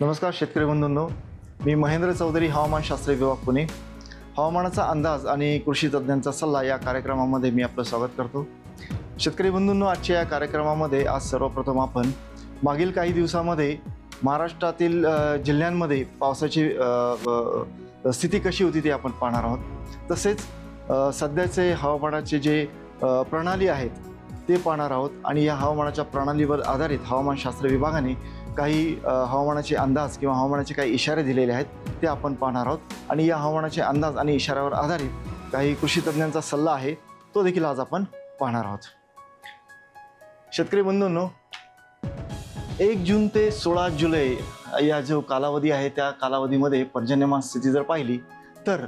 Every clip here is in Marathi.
नमस्कार शेतकरी बंधूंनो. मी महेंद्र चौधरी हवामानशास्त्र विभाग पुणे. हवामानाचा अंदाज आणि कृषी तज्ज्ञांचा सल्ला या कार्यक्रमामध्ये मी आपलं स्वागत करतो. शेतकरी बंधूंनो आजच्या या कार्यक्रमामध्ये आज सर्वप्रथम आपण मागील काही दिवसामध्ये महाराष्ट्रातील जिल्ह्यांमध्ये पावसाची स्थिती कशी होती ती आपण पाहणार आहोत. तसेच सध्याचे हवामानाचे जे प्रणाली आहेत ते पाहणार आहोत. आणि या हवामानाच्या प्रणालीवर आधारित हवामानशास्त्र विभागाने काही हवामानाचे अंदाज किंवा हवामानाचे काही इशारे दिलेले आहेत ते आपण पाहणार आहोत. आणि या हवामानाचे अंदाज आणि इशाऱ्यावर आधारित काही कृषी तज्ज्ञांचा सल्ला आहे तो देखील आज आपण पाहणार आहोत. शेतकरी बंधूंनो एक जून ते सोळा जुलै या जो कालावधी आहे त्या कालावधीमध्ये पर्जन्यमान स्थिती जर पाहिली तर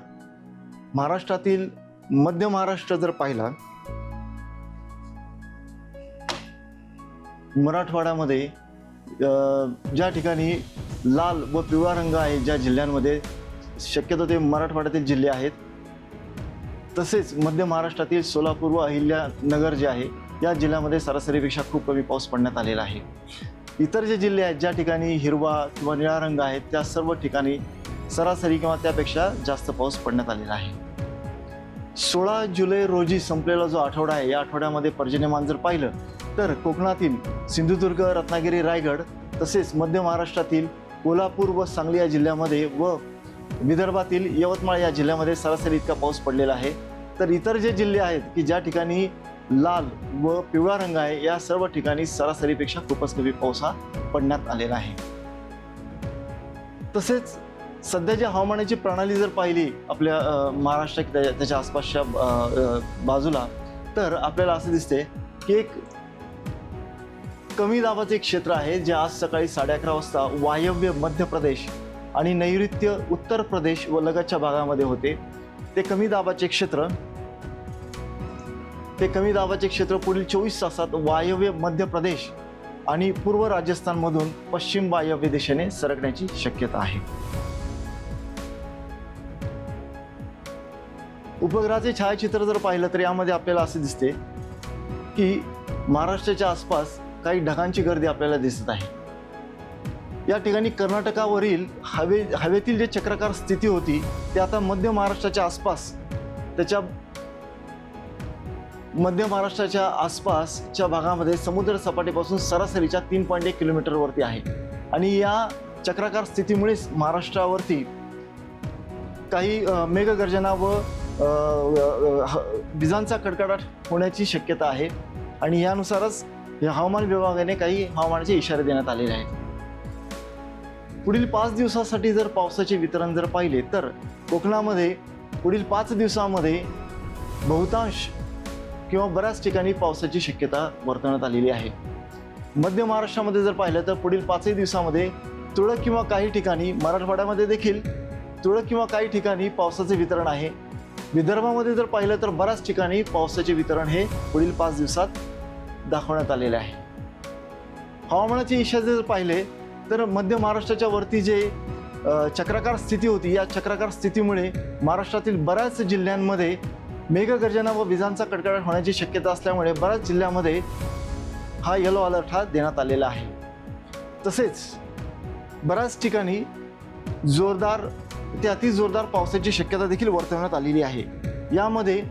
महाराष्ट्रातील मध्य महाराष्ट्र जर पाहिला मराठवाड्यामध्ये ज्या ठिकाणी लाल व पिवळा रंग आहे ज्या जिल्ह्यांमध्ये शक्यतो ते मराठवाड्यातील जिल्हे आहेत. तसेच मध्य महाराष्ट्रातील सोलापूर व अहिल्यानगर जे आहे या जिल्ह्यामध्ये सरासरीपेक्षा खूप कमी पाऊस पडण्यात आलेला आहे. इतर जे जिल्हे आहेत ज्या ठिकाणी हिरवा किंवा निळा रंग आहे त्या सर्व ठिकाणी सरासरी किंवा त्यापेक्षा जास्त पाऊस पडण्यात आलेला आहे. सोळा जुलै रोजी संपलेला जो आठवडा आहे या आठवड्यामध्ये पर्जन्यमान जर पाहिलं तर कोकणातील सिंधुदुर्ग रत्नागिरी रायगड तसेच मध्य महाराष्ट्रातील कोल्हापूर व सांगली या जिल्ह्यामध्ये व विदर्भातील यवतमाळ या जिल्ह्यामध्ये सरासरी इतका पाऊस पडलेला आहे. तर इतर जे जिल्हे आहेत की ज्या ठिकाणी लाल व पिवळा रंग आहे या सर्व ठिकाणी सरासरीपेक्षा खूपच कमी पाऊस हा पडण्यात आलेला आहे. तसेच सध्याच्या हवामानाची प्रणाली जर पाहिली आपल्या महाराष्ट्र त्या- त्याच्या आसपासच्या बाजूला तर आपल्याला असं दिसते की एक कमी दाबाचे एक क्षेत्र आहे जे आज सकाळी साडे अकरा वाजता वायव्य मध्य प्रदेश आणि नैऋत्य उत्तर प्रदेश व लगतच्या भागामध्ये होते. ते कमी दाबाचे क्षेत्र ते कमी दाबाचे क्षेत्र पुढील चोवीस तासात वायव्य मध्य प्रदेश आणि पूर्व राजस्थानमधून पश्चिम वायव्य दिशेने सरकण्याची शक्यता आहे. उपग्रहाचे छायाचित्र जर पाहिलं तर यामध्ये आपल्याला असे दिसते की महाराष्ट्राच्या आसपास काही ढगांची गर्दी आपल्याला दिसत आहे. या ठिकाणी कर्नाटकावरील हवे हवेतील जे चक्राकार स्थिती होती ते आता मध्य महाराष्ट्राच्या आसपास त्याच्या मध्य महाराष्ट्राच्या आसपासच्या भागामध्ये समुद्र सपाटीपासून सरासरीच्या तीन पॉईंट एक किलोमीटरवरती आहे. आणि या चक्राकार स्थितीमुळेच महाराष्ट्रावरती काही मेघगर्जना व ह- विजांचा कडकडाट होण्याची शक्यता आहे. आणि यानुसारच या हवामान विभागाने काही हवामानाचे इशारे देण्यात आलेले आहेत. पुढील पाच दिवसासाठी जर पावसाचे वितरण जर पाहिले तर कोकणामध्ये पुढील पाच दिवसामध्ये बहुतांश किंवा बऱ्याच ठिकाणी पावसाची शक्यता वर्तवण्यात आलेली आहे. मध्य महाराष्ट्रामध्ये जर पाहिलं तर पुढील पाचही दिवसामध्ये तुळक किंवा काही ठिकाणी मराठवाड्यामध्ये देखील तुळक किंवा काही ठिकाणी पावसाचे वितरण आहे. विदर्भामध्ये जर पाहिलं तर बऱ्याच ठिकाणी पावसाचे वितरण हे पुढील पाच दिवसात दाखवण्यात आलेले आहे. हवामानाचे इशारे जर पाहिले तर मध्य महाराष्ट्राच्या वरती जे चक्राकार स्थिती होती या चक्राकार स्थितीमुळे महाराष्ट्रातील बऱ्याच जिल्ह्यांमध्ये मेघगर्जना व विजांचा कडकडाट होण्याची शक्यता असल्यामुळे बऱ्याच जिल्ह्यामध्ये हा येलो अलर्ट हा देण्यात आलेला आहे. तसेच बऱ्याच ठिकाणी जोरदार ते अति जोरदार पावसाची शक्यता देखील वर्तवण्यात आलेली आहे. यामध्ये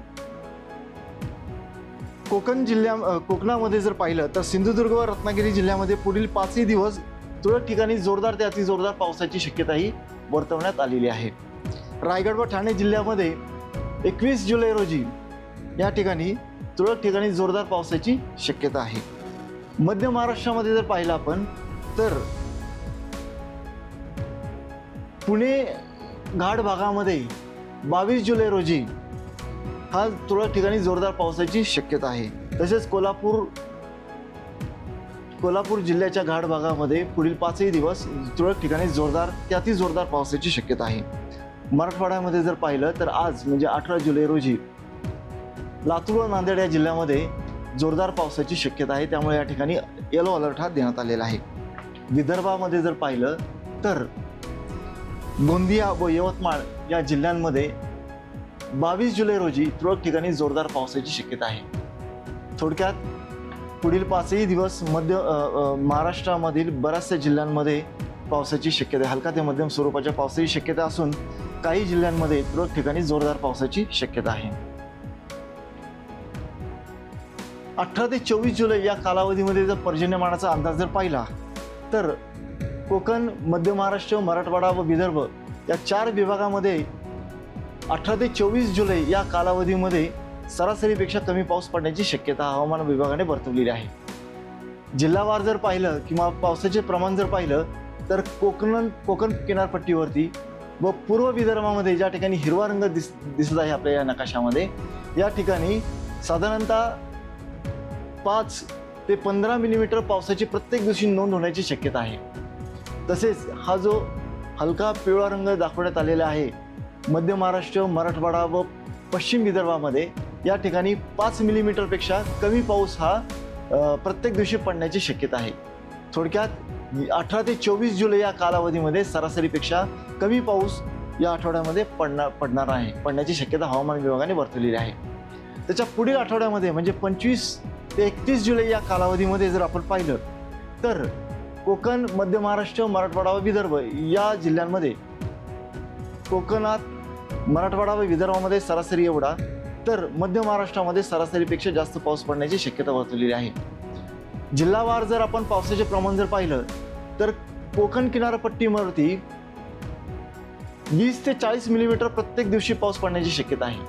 कोकण जिल्ह्या कोकणामध्ये जर पाहिलं तर सिंधुदुर्ग व रत्नागिरी जिल्ह्यामध्ये पुढील पाचही दिवस तुरळक ठिकाणी जोरदार ते अति जोरदार पावसाची शक्यताही वर्तवण्यात आलेली आहे. रायगड व ठाणे जिल्ह्यामध्ये एकवीस जुलै रोजी या ठिकाणी तुरळक ठिकाणी जोरदार पावसाची शक्यता आहे. मध्य महाराष्ट्रामध्ये जर पाहिलं आपण तर पुणे घाट भागामध्ये बावीस जुलै रोजी हा तुरळक ठिकाणी जोरदार पावसाची शक्यता आहे. तसेच कोल्हापूर कोल्हापूर जिल्ह्याच्या घाट भागामध्ये पुढील पाचही दिवस तुरळक ठिकाणी जोरदार त्यातही जोरदार पावसाची शक्यता आहे. मराठवाड्यामध्ये जर पाहिलं तर आज म्हणजे अठरा जुलै रोजी लातूर व नांदेड या जिल्ह्यामध्ये जोरदार पावसाची शक्यता आहे. त्यामुळे या ठिकाणी येलो अलर्ट हा देण्यात आलेला आहे. विदर्भामध्ये जर पाहिलं तर गोंदिया व यवतमाळ या जिल्ह्यांमध्ये बावीस जुलै रोजी तुरळक ठिकाणी जोरदार पावसाची शक्यता आहे. थोडक्यात पुढील पाचही दिवस मध्य महाराष्ट्रामधील बऱ्याचशा जिल्ह्यांमध्ये पावसाची शक्यता आहे. हलका ते मध्यम स्वरूपाच्या पावसाची शक्यता असून काही जिल्ह्यांमध्ये तुरळक ठिकाणी जोरदार पावसाची शक्यता आहे. अठरा ते चोवीस जुलै या कालावधीमध्ये जर पर्जन्यमानाचा अंदाज जर पाहिला तर कोकण मध्य महाराष्ट्र मराठवाडा व विदर्भ या चार विभागामध्ये अठरा ते चोवीस जुलै या कालावधीमध्ये सरासरीपेक्षा कमी पाऊस पडण्याची शक्यता हवामान विभागाने वर्तवलेली आहे. जिल्हावार जर पाहिलं किंवा पावसाचे प्रमाण जर पाहिलं तर कोकण कोकण किनारपट्टीवरती व पूर्व विदर्भामध्ये ज्या ठिकाणी हिरवा रंग दिस दिसत आहे आपल्या या नकाशामध्ये या ठिकाणी साधारणतः पाच ते पंधरा मिलीमीटर पावसाची प्रत्येक दिवशी नोंद होण्याची शक्यता आहे. तसेच हा जो हलका पिवळा रंग दाखवण्यात आलेला आहे मध्य महाराष्ट्र मराठवाडा व पश्चिम विदर्भामध्ये या ठिकाणी पाच मिलीमीटरपेक्षा कमी पाऊस हा प्रत्येक दिवशी पडण्याची शक्यता आहे. थोडक्यात अठरा ते चोवीस जुलै या कालावधीमध्ये सरासरीपेक्षा कमी पाऊस या आठवड्यामध्ये पडणार पडणार आहे. पडण्याची शक्यता हवामान विभागाने वर्तवलेली आहे. त्याच्या पुढील आठवड्यामध्ये म्हणजे पंचवीस ते एकतीस जुलै या कालावधीमध्ये जर आपण पाहिलं तर कोकण मध्य महाराष्ट्र मराठवाडा व विदर्भ या जिल्ह्यांमध्ये कोकणात मराठवाडा व विदर्भामध्ये सरासरी एवढा तर मध्य महाराष्ट्रामध्ये सरासरीपेक्षा जास्त पाऊस पडण्याची शक्यता वर्तवलेली आहे. जिल्हावार जर आपण पावसाचे प्रमाण जर पाहिलं तर कोकण किनारपट्टीवरती वीस ते चाळीस मिलीमीटर प्रत्येक दिवशी पाऊस पडण्याची शक्यता आहे.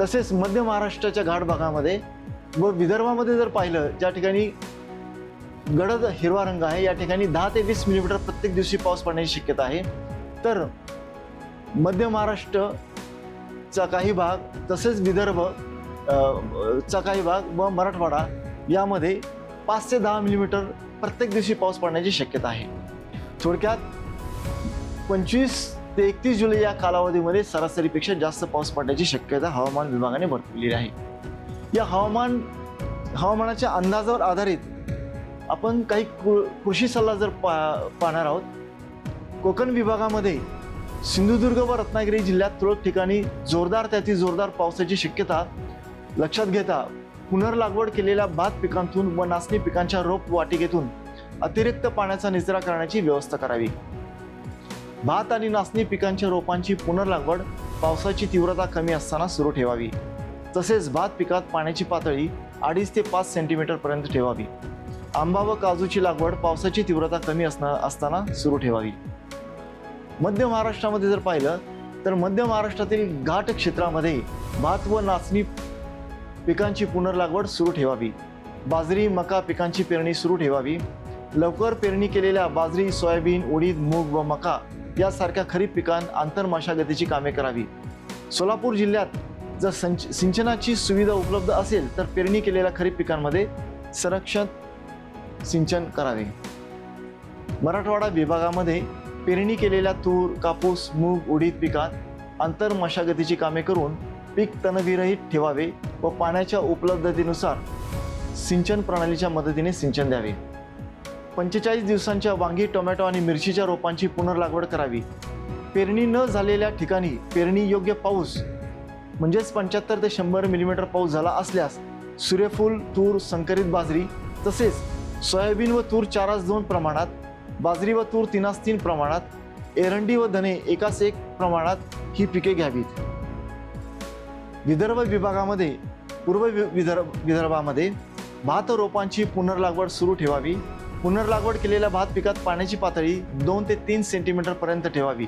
तसेच मध्य महाराष्ट्राच्या घाट भागामध्ये व विदर्भामध्ये जर पाहिलं ज्या ठिकाणी गडद हिरवा रंग आहे या ठिकाणी दहा ते वीस मिलीमीटर प्रत्येक दिवशी पाऊस पडण्याची शक्यता आहे. तर मध्य महाराष्ट्रचा काही भाग तसेच विदर्भ चा काही भाग व मराठवाडा यामध्ये पाच ते दहा मिलीमीटर प्रत्येक दिवशी पाऊस पडण्याची शक्यता आहे. थोडक्यात पंचवीस ते एकतीस जुलै या कालावधीमध्ये सरासरीपेक्षा जास्त पाऊस पडण्याची शक्यता हवामान विभागाने वर्तवलेली आहे. या हवामान हवामानाच्या अंदाजावर आधारित आपण काही कृषी सल्ला जर पा पाहणार आहोत कोकण विभागामध्ये सिंधुदुर्ग व रत्नागिरी जिल्ह्यात तुरळक ठिकाणी जोरदार त्याची जोरदार पावसाची शक्यता. लक्षात घेता पुनर्लागवड केलेल्या भात पिकांतून व नाचणी पिकांच्या रोप वाटिकेतून अतिरिक्त पाण्याचा निचरा करण्याची व्यवस्था करावी. भात आणि नाचणी पिकांच्या रोपांची पुनर्लागवड पावसाची तीव्रता कमी असताना सुरू ठेवावी. तसेच भात पिकात पाण्याची पातळी अडीच ते पाच सेंटीमीटर पर्यंत ठेवावी. आंबा व काजूची लागवड पावसाची तीव्रता कमी असणं असताना सुरू ठेवावी. मध्य महाराष्ट्रामध्ये जर पाहिलं तर मध्य महाराष्ट्रातील घाट क्षेत्रामध्ये भात व नाचणी पिकांची पुनर्लागवड सुरू ठेवावी. बाजरी मका पिकांची पेरणी सुरू ठेवावी. लवकर पेरणी केलेल्या बाजरी सोयाबीन उडीद मूग व मका यासारख्या खरीप पिकां आंतरमशागतीची कामे करावी. सोलापूर जिल्ह्यात जर संच सिंचनाची सुविधा उपलब्ध असेल तर पेरणी केलेल्या खरीप पिकांमध्ये संरक्षण सिंचन करावे. मराठवाडा विभागामध्ये पेरणी केलेल्या तूर कापूस मूग उडीद पिकात आंतर मशागतीची कामे करून पीक तणविरहित ठेवावे व पाण्याच्या उपलब्धतेनुसार सिंचन प्रणालीच्या मदतीने सिंचन द्यावे. पंचेचाळीस दिवसांच्या वांगी टोमॅटो आणि मिरचीच्या रोपांची पुनर्लागवड करावी. पेरणी न झालेल्या ठिकाणी पेरणी योग्य पाऊस म्हणजेच पंच्याहत्तर ते शंभर मिलीमीटर पाऊस झाला असल्यास सूर्यफूल तूर संकरित बाजरी तसेच सोयाबीन व तूर चारास दोन प्रमाणात बाजरी व तूर तिनास तीन प्रमाणात एरंडी व धने एकास एक प्रमाणात ही पिके घ्यावीत. विदर्भ विभागामध्ये पूर्व वि- विदर्भ विदर्भामध्ये भात रोपांची पुनर्लागवड सुरू ठेवावी. पुनर्लागवड केलेल्या भात पिकात पाण्याची पातळी दोन ते तीन सेंटीमीटरपर्यंत ठेवावी.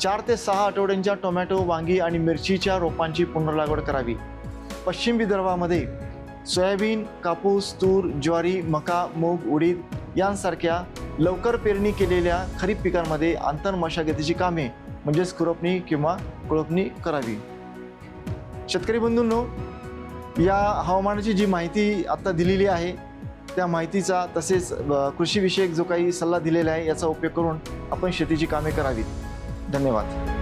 चार ते सहा आठवड्यांच्या टोमॅटो वांगी आणि मिरचीच्या रोपांची पुनर्लागवड करावी. पश्चिम विदर्भामध्ये सोयाबीन कापूस तूर ज्वारी मका मूग उडीद यांसारख्या लवकर पेरणी केलेल्या खरीप पिकांमध्ये आंतर मशागतीची कामे म्हणजेच खुरपणी किंवा कुळपणी करावी. शेतकरी बंधूंनो या हवामानाची जी माहिती आत्ता दिलेली आहे त्या माहितीचा तसेच कृषीविषयक जो काही सल्ला दिलेला आहे याचा उपयोग करून आपण शेतीची कामे करावीत. धन्यवाद.